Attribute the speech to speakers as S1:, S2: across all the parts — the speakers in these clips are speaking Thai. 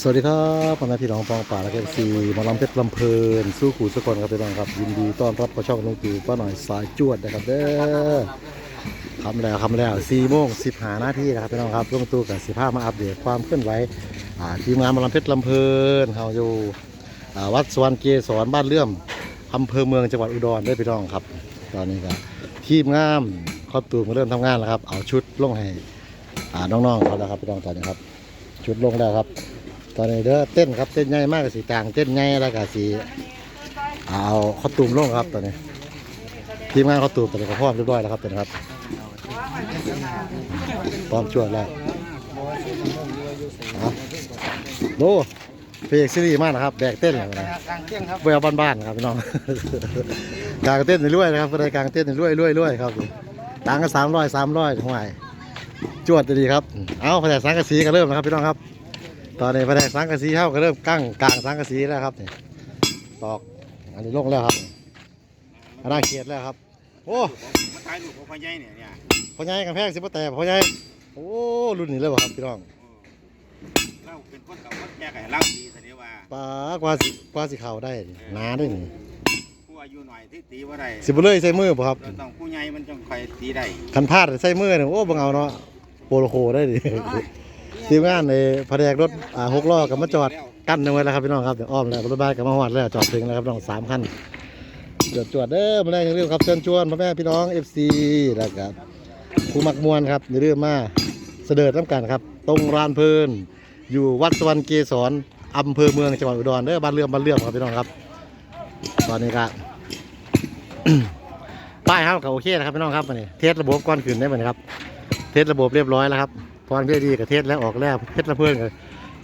S1: สวัสดีครับพ่อแม่พี่น้องปองป่าและเอฟซีมาลำเพชรลำเพลิน สู้ขู่สกคนครับพี่น้องครับ ยินดีต้อนรับเข้าช่องลุงตู่ป้าหน่อยสายจวดนะครับเด้อคำแล้วคำแล้วสี่โมงสิบหานาทีนะครับพี่น้องครับลุงตู่กับสิภามาอัปเดตความเคลื่อนไหวอ่าทีมงานมาลำเพชรลำเพลินเขาอยู่อ่าวัดสวรรณเกศรบ้านเลื่อมอำเภอเมืองจังหวัดอุดรได้อพี่น้องครับ ตอนนี้ก็ทีมงานครอบตูมาเริ่มทำงานแล้วครับเอาชุดลงให้อ่าน้องๆเขาแล้วครับพี่น้องตอนนี้ครับชุดลงแล้วครับ ตอนนี้เด้อเต้นครับเต้นใหญ่มากกับสีกลางเต้นใหญ่แล้วก็สีเอาข้าวตูมลงครับตอนนี้ทีมงานข้าวตูมตอนนี้ก็พร้อมเรียบร้อยแล้วครับตอนนี้ครับพร้อมชวดแล้วเอาดูเพลงซีรีส์มากนะครับแบกเต้นเลยนะ
S2: กลางเที่ยงครับ
S1: เวลบ้านๆครับพี่น้องกลางเต้นในรวยนะครับเวลากลางเต้นในรวยรวยรวยครับต่างกันสามร้อยสามร้อยห่วยจวดดีครับ เอาแผนกสังกะสีก็เริ่มแล้วครับพี่น้องครับ ตอนนี้แผนกสังกะสีเข้าก็เริ่มกั้งกลางสังกะสีแล้วครับนี่ตอกอันนี้ลงแล้วครับอันน่าเกลียดแล้วครับ โอ้
S2: มาถ่ายรูปของพ่อใหญ่เนี่ยเนี่ย
S1: พ่อใหญ่กำแพงสิบแต่พ่อใหญ่โอ้รุ่นนี้เลยบ่ครับพี่น้อง
S2: เราเป็นคนกับคนแก่กับเราดีแสดงว่า
S1: ปลากว่าสิกว่าสิเข่าได้นี่หนาด้วยนี่
S2: ผู้อายุหน่อยที่ตีว่าได้
S1: สิบ่เลยใส่มือบ่ครับ
S2: เราต้องผู้ใหญ่มันต้องคอยตีได้
S1: คันพลาดใส่มือเนี่ยโอ้บังเอาเนาะโปโลโคได้ดิ ทีมงานในพแผนกรถอ่าหกล้อกับมาจอดกั้นเอาไว้แล้วครับพี่น้องครับเดี๋ยวอ้อมแล้วรถบ้านกับมาหอดแล้วจอดถึงแล้วครับน้องสามคันจอดจวดเด้อมาแรงอย่าลืมครับเชิญชวนพ่อแม่พี่น้อง FC แล้วก็ผู้มักมวนครับอย่าลืมมาเสด็จน้ำกันครับ ตรงรานเพลิน อยู่วัดสวรรณเกศรอำเภอเมืองจังหวัดอุดรเด้อบ้านเลื่อมบ้านเลื่อมครับพี่น้องครับ ตอนนี้ก็ป้ายครับก็โอเคนะครับพี่น้องครับวันนี้เทสระบบก่อนขึ้นได้ไหมครับ เทสระบบเรียบร้อยแล้วครับ พรเพื่อดีกับเทสแล้วออกแล้วเทสละเพื่อนก็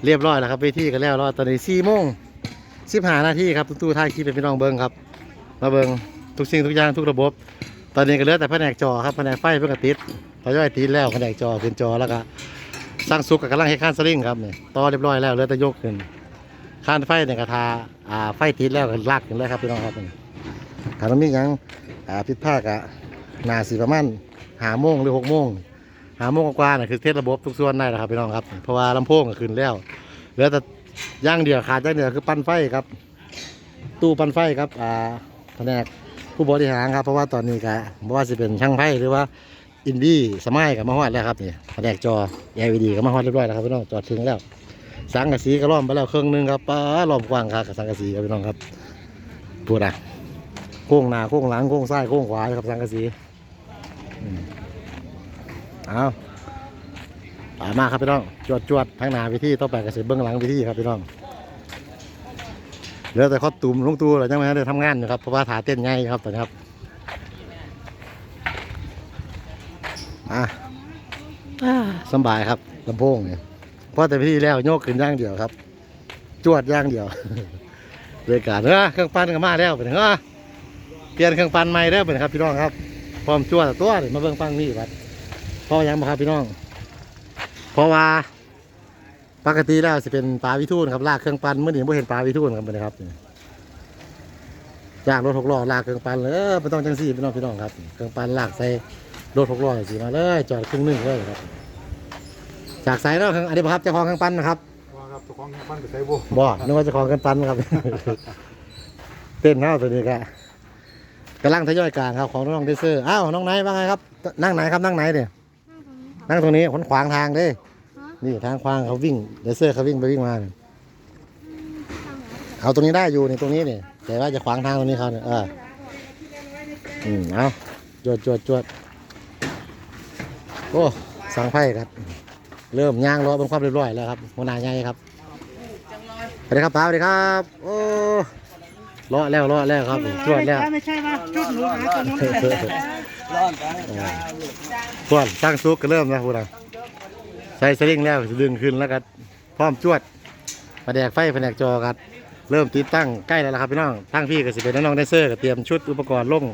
S1: เรียบร้อยแล้วครับเวทีกันแล้วรอตอนนี้สี่โมงสิบห้านาทีครับตู้ท้ายคลิปเป็นพี่น้องเบิ้งครับ มาเบิ้งทุกสิ่งทุกอย่างทุกระบบ ตอนนี้ก็เหลือแต่แผนกจอครับแผนกไฟเพื่อกติดพอย่อยติดแล้วแผนกจอขึ้นจอแล้วก็สร้างซุกกับกำลังให้ข้านสลิงครับเนี่ยต่อเรียบร้อยแล้วเหลือแต่ยกขึ้นข้านไฟเนี่ยกระทาอ่าไฟติดแล้วก็ลากขึ้นเลยครับพี่น้องครับนี่ถ้ามันมีหยังอ่าผิดพลาดอะนาสีประมาณหาโมงหรือหกโมง หาโมงกว่าๆน่ะคือเทสระบบทุกส่วนได้แล้วครับพี่น้องครับเพราะว่าลำโพงก็ขึ้นแล้วเหลือแต่ย่างเดียวขาดย่างเดียวคือปั้นไฟครับ ตู้ปั้นไฟครับอ่าแผนกผู้บริหารครับเพราะว่าตอนนี้ก็บ่ว่าจะเป็นช่างไฟหรือว่าอินดี้สมัยกับมาฮอดแล้วครับนี่แผนกจอ LED ก็มาฮอดเรียบร้อยแล้วครับพี่น้องจอดถึงแล้ว สังกะสีก็ล้อมไปแล้วเครื่องหนึงครับป้าล้อมกว้างครับกับสังกะสีครับพี่น้องครับพูดอะโค้งหน้าโค้งหลังโค้งซ้ายโค้งขวาครับสังกะสีอืม เอาตามมาครับพี่น้อง จวดจวดทั้งหนาวิธีต่อไปก็สิเบื้องหลังวิธีครับพี่น้องเหลือแต่คอตุ่มลุงตู่เราจังไม่ได้ทำงานอยู่ครับเพราะว่าถาเต้นง่ายครับตอนนี้ครับอะอ่าสบายครับลำโพงเนี่ยพอแต่พิธีแล้วโยกขึ้นย่างเดียวครับ จวดย่างเดียวเลยการเออเครื่องปั้นก็มาแล้วเป็นเออเปลี่ยนเครื่องปั้นใหม่แล้วเป็นครับพี่น้องครับพร้อมจวดตัวเดี๋ยมาเบิ่งฟังนี่ครับ เพราะหยังบ่ครับพี่น้อง เพราะว่าปกติแล้วจะเป็นปลาวิทูนครับลากเครื่องปั้นเมื่อนี้ไม่เห็นปลาวิทูนครับเป็นครับจากรถหกล้อลากเครื่องปั้นเลยเออไม่ต้องจังสี่พี่น้องพี่น้องครับ เครื่องปั้นลากใส่รถหกล้อสีมาเลยจอดครึ่งหนึงเลยครับ จากสายแล้วอันนี้บ่ครับเจ้าของเครื่องปั้นนะครับ
S3: ว่าครับตัวของยังปั้นไปใส่บุ
S1: บ่นึกว่าเจ้าของเครื่องปั้นครับ เต้นเท่าตัวนี้ก็กำลังทยอยกลางครับของน้องเดซเซอร์อ้าวน้องไหนว่าไงครับ นั่งไหนครับนั่งไหนเนี่ย นั่งตรงนี้ขนขวางทางเด้นี่ทางขวางเขาวิ่งเดเซอร์เขาวิ่งไปวิ่งมาเอาตรงนี้ได้อยู่ในตรงนี้นี่แต่ว่าจะขวางทางตรงนี้เขาเนี่ยเอออืมเอาจวดจวดจวดโอ้สังไพ่ครับ เริ่มย่างล้อเป็นความเรียบร้อยแล้วครับหัวหน้าใหญ่ครับสวัสดีครับป้าสวัสดีครับ โอ้ ล้อแล้วล้อแล้วครับจวดแล้ว
S4: ไม่ใช่ว่าจุดหนูหาตัวนู้นเลย
S2: ร้อนกัน
S1: ส่วนสร้างซุกก็เริ่มแล้วพูดนะใส่สลิงแล้วดึงขึ้นแล้วก็พร้อมจวดมาแดกไฟแผนกจอครับเริ่มติดตั้งใกล้แล้วล่ะครับพี่น้องตั้งพี่ก็สิเป็นน้องๆไดเซอร์ก็เตรียมชุดอุปกรณ์ลง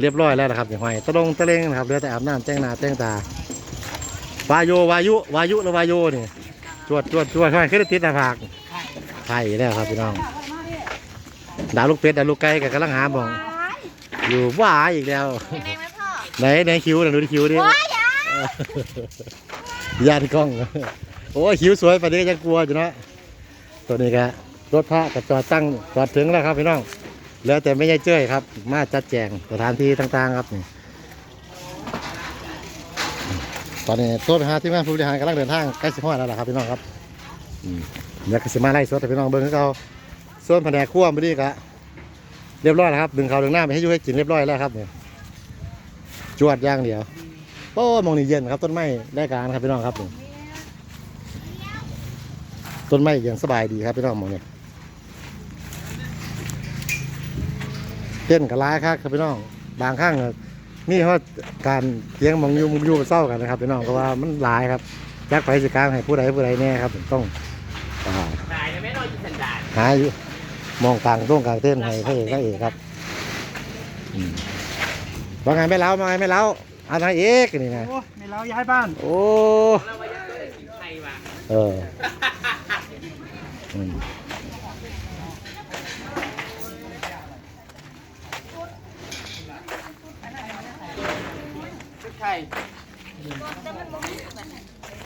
S1: เรียบร้อยแล้วนะครับอย่างหอยตะลงตะเลงนะครับเหลือแต่อาบน้ำแจ้งหน้าแจ้งตาวาโยวายุวายุหรือวาโยนี่จวดจวดจวดห้อยขึ้นติดหน้าผากไข่แล้วครับพี่น้อง ดาวลูกเป็ดดาวลูกไก่กับกำลังหาบ่อง อยู่ว่าอีกแล้ว ไหนไหนคิ้วนะดูที่คิ้วดิญาติกล้อง โอ้ยคิ้วสวยไปนี้ยังกลัวอยู่เนาะตัวนี้ก็รถพระกับจอดตั้งจอดถึงแล้วครับพี่น้องเหลือแต่ไม่ใช่เจ้ยครับ มาจัดแจงสถานที่ต่างๆครับนี่ตอนนี้โทษนะฮะที่งานผู้บริหารกำลังเดินทางใกล้สิบห้าแล้วล่ะครับพี่น้องครับอืมเดี๋ยวก็สิมาไล่สดให้พี่น้องเบิ้งให้เขา ส่วนแผนกครัวไม่ดีกะเรียบร้อยแล้วครับดึงเขาดึงหน้าไปให้อยุ่ให้กินเรียบร้อยแล้วครับเนี่ยจวดอย่างเดียวโอ้มองนี่เย็นครับ ต้นไม้ได้การครับพี่น้องครับนี่ต้นไม้เย็นสบายดีครับพี่น้องมองนี่เต้นกับร้ายครับครับพี่น้อง บางข้างก็นี่เขาการเตียงมองอยูมองอยูเศร้ากันนะครับพี่น้องเพราะว่ามันหลายครับจักไปสิกลางให้ผู้ใดผู้ใดแน่ครับ ต้องอ่า
S4: ตายไม่รอดสันดาน
S1: หาอยู่ มองกลางต้งกลางเต้นให้พระเอกพระเอกครับอืมว่าไงไม่เล้าว่าไงไม่เล้าเอานางเอกนี่นะ
S3: โอ้ไม่เล้าย้ายบ้าน
S1: โอ้
S4: แล้วว่าจะเป็นใครวะ
S1: เอออืม
S4: ใคร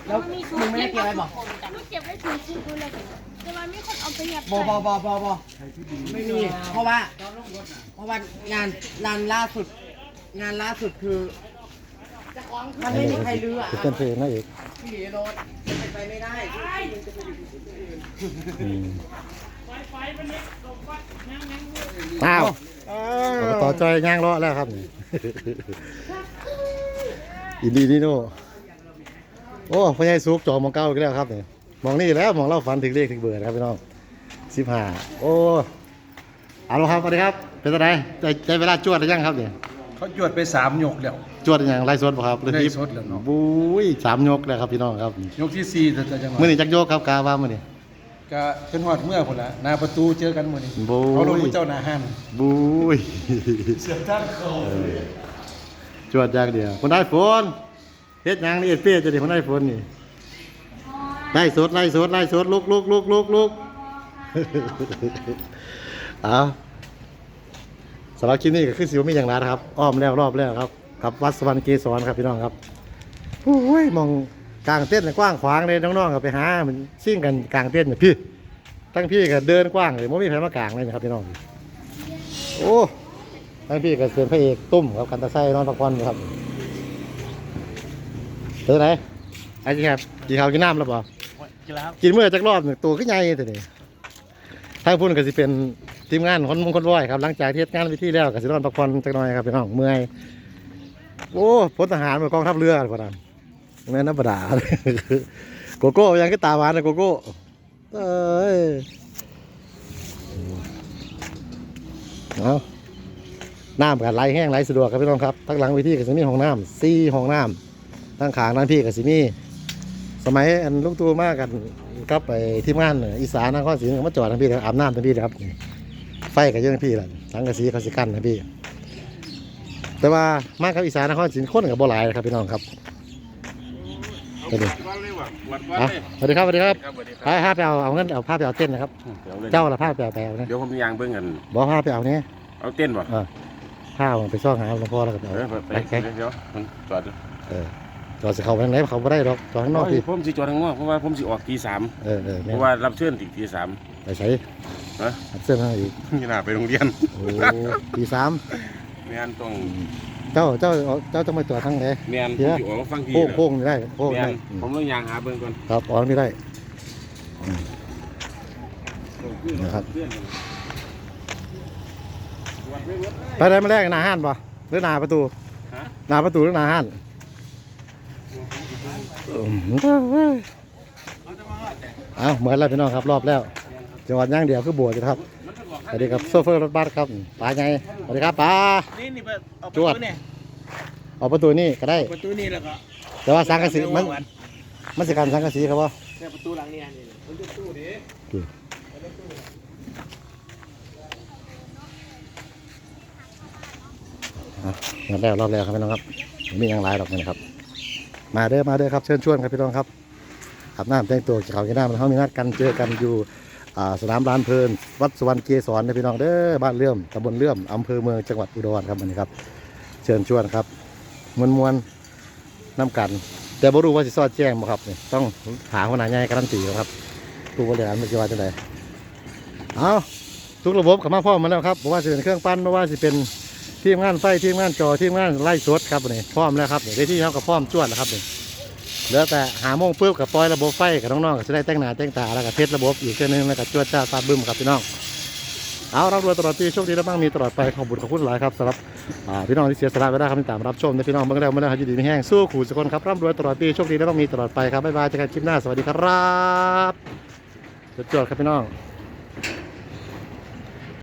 S5: แล้วมึงไม่ได้เก็บไว้บอก
S6: ลูกเก็บไว้ถึงคืนดูเลย แต่ว่ามีคนเอาไปหยับบ
S5: อบอบอบอบอไม่มี เพราะว่า เพราะว่างานงานล่าสุด งานล่าสุดคือ มันไม่มีใครรื้ออะ
S1: เป็นเพลงนะเอก
S5: พี่โรถเป็นไปไม่ได้
S1: อืมอ้าวอบต่อจอยย่างเลาะแล้วครับนี่ อินดีนี่โน่โอ้พ่อใหญ่สุกจอมองเก้าอีกแล้วครับนี่ มองนี่แล้วมองเล่าฝันถึงเลขถึงเบอร์นะครับพี่น้องสิบห้าโอ้เอาละครับสวัสดีครับ เป็นอะไรได้ได้เวลาจวดหรือยังครับเนี่ย
S3: เขาจวดไปสามยกแล้ว
S1: จวดอย่างไรสดบ่ครับหรือ
S3: ไล่
S1: คลิป
S3: สดแล้วเนาะ
S1: บุ้ยสามยกแล้วครับพี่น้องครับ
S3: ยกที่สี่แต่จะจังหวะ
S1: มื่อนี้จักโยกครับกาว่ามื่อนี้
S3: ก็ขึ้นหอดเมื่อคนละหน้าประตูเจอกันหมดนี่
S1: โอ้ย
S3: เขาลงมือเจ้าหน้าห้าน
S1: บุ้ย
S3: เสียท่านเขา
S1: จวดอย่างเดียวคนได้ฝนเฮ็ดหยังนี่เอ็ดเปี้ยจะได้คนได้ฝนนี่ ไล่สดไล่สดไล่สดลุกลุกลุกลุกลุกเอาสำหรับคลิปนี้ก็คือสิวมีอย่างไรนครับ อ้อมแล้วรอบแล้วครับกับวัดสวรรค์เกศรครับพี่น้องครับโอ้ยมองกลางเต้นกว้างขวางเลยน้องๆก็ไปหามันซิ่งกันกลางเต้นเนี่ยพี่ ตั้งพี่ก็เดินกว้างเลยไม่มีใครมากลางเลยนะครับพี่น้องโอ้ตั้งพี่ก็เป็นพระเอกตุ้มครับกันตะไส้นอนพักผ่อนครับเจอไหนไอ้ที่ครับกินข้าวกินน้ำแล้วเปล่า
S4: กินแล้ว
S1: กินเมื่อจักรอบหนึ่งตัวขึ้นใหญ่แตัวนี้ทางพุ่นก็สิเป็นทีมงานคนมงคลร้อยครับหลังจากที่เฮ็ดงานไปที่แล้วก็สินอนพักผ่อนจักหน่อยครับพี่น้องเมื่อยโอ้พลทหารมือกองทัพเรือพอดำแม่นธรรมดาโกโก้ยังก็ตาหวานนะโกโก้เอ้ยเอาน้ำกับไหลแห้งไหลสะดวกครับพี่น้องครับทั้งหลังวิธีกับสิมีห้องน้ำสี่ห้องน้ำทั้งขางนั่นพี่กับสิมี สมัยอันลูกตูมากกันกับไปทีมงานน่ะอีสานนครศรีมาจอดทั้งพี่เลยอาบน้ำทั้งพี่เลยครับนี่ไฟกับเยอะทั้งพี่แหละสังกะสีเขาสิกันทั้งพี่ แต่ว่ามากับอีสานนครศรีคนกับบ่หลายนะครับพี่น้องครับ
S2: เอาวัดวัดเลยว่ะวัดวัด
S1: อะ
S2: เลย
S1: สวัสดีครับสวัสดีครับ
S2: ครับสวัสดีค
S1: พา
S2: รับ
S1: พาไปเอาเอาเงินเอาผ้าไปเอาเต้นนะครับ
S2: เดี๋ยวเลย
S1: เจ้าละผ้าไปเอาไปเอานะ
S2: เดี๋ยวผมยางเบิ่งกัน
S1: บอกผ้าไปเอาเนี่ย
S2: เอาเต้นบ่
S1: ผ้ามันไปซ่อนหาหลวงพ่อแล้วก็ไป
S2: เอ
S1: เอา
S2: อไป
S1: ไป
S2: ไป
S1: ไป
S2: เดี๋ยวมันจอด
S1: เออ จอดสิเขาไปทางไหนเขาไม่ได้หรอกจอดข้างนอกพี่
S2: ผมสิจอดทางนอกเพราะว่าผมสิออกตีสาม
S1: เออเออ
S2: เพ
S1: แม่น
S2: ราะว่ารับเชิญถึงตีสาม
S1: ไปใช้
S2: ฮะ
S1: อัดเสื้อผ้าอีก
S2: นี่น่าไปโรงเรียน
S1: โอ้ปีสาม
S2: แม่นต้อง
S1: เจ้าเจ้าเจ้าต้องไปตรวจทั้งไหน
S2: แม่น
S1: เดี๋
S2: ผม
S1: ยว
S2: สิออกมาฟังที
S1: โค้งโค้งนี่ได้โค้ง
S2: แม่
S1: ได้
S2: น
S1: อืม
S2: ผมเลยยางหาเบิ่งก่อน
S1: ครับออกไม่ได้ นะครับ
S2: เพื่อน
S1: ไปได้มาแรกหน้าห้านป่ะหรือหน้าประตู
S2: ฮะ
S1: หน้าประตูหรือหน้าห้านอืม เอาเหมือนแล้วพี่น้องครับรอบแล้วจังหวัดย่างเดียวคือบวชนะครับสวัสดีครับโซเฟอร์รถบัสครับป้าไงสวัสดีครับป้า
S4: นี่นี่เปิดเอา
S1: จวด
S4: ประตูเนี่ย
S1: ออกประตูนี่ก็ได้
S4: ประตูนี่แล้วก็
S1: แต่ว่าสังกะสีมันมันสิการสังกะสีครับว่า
S4: เนี่ยประตูหลังนี่อันนี้มันจะตู้ดิ
S1: งานแรกรอบแรกครับพี่น้องครับไม่มีอย่างไรหรอกนะครับ มาเด้อมาเด้อครับเชิญชวนครับพี่น้องครับอาบน้ำแต่งตัวกินข้าวกินน้ำเขามีนัดกันเจอกันอยู่สนามลานเพลิน วัดสวรรค์เกศรนะพี่น้องเด้อบ้านเลื่อมตำบลเลื่อมอำเภอเมืองจังหวัดอุดรครับวันนี้ครับ เชิญชวนครับมวนมวนน้ำกัน แต่บ่รู้ว่าสิซอดแจ้งบ่ครับนี่ต้องหาหัวหน้าใหญ่การันตีครับผู้บริหารมันจะว่าจังไดเอาทุกระบบกับมาพร้อมาแล้วครับบ่ว่าจะเป็นเครื่องปั้นไม่ว่าจะเป็น ทีมงานไฟทีมงานจอทีมงานไล่สดครับนี่พร้อมแล้วครับเดี๋ยวที่เขากับพร้อมจวดแล้วครับนี่เหลือแต่หาโมงปุ๊บกับปล่อยระบบไฟกับน้องๆก็จะได้แต่งหน้าแต่งตาแล้วก็เทสระบบอีกเช่นนึงแล้วก็จวดจ้าฟาบึ้มครับพี่น้องเอารับรวยตลอดปีโชคดีและมั่งมีตลอดไปขอบคุญขอบคุณหลายครับสำหรับพี่น้องที่เสียสละเวลาครับที่ตามรับชมในพี่น้องเมื่อแล้วเมื่อแล้วให้อยู่ดีไม่แห้งสู้ขู่สกคนครับร่ำรวยตลอดปีโชคดีและมั่งมีตลอดไปครับบ๊ายบายเจอกันคลิปหน้าสวัสดีครับจวดครับพี่น้อง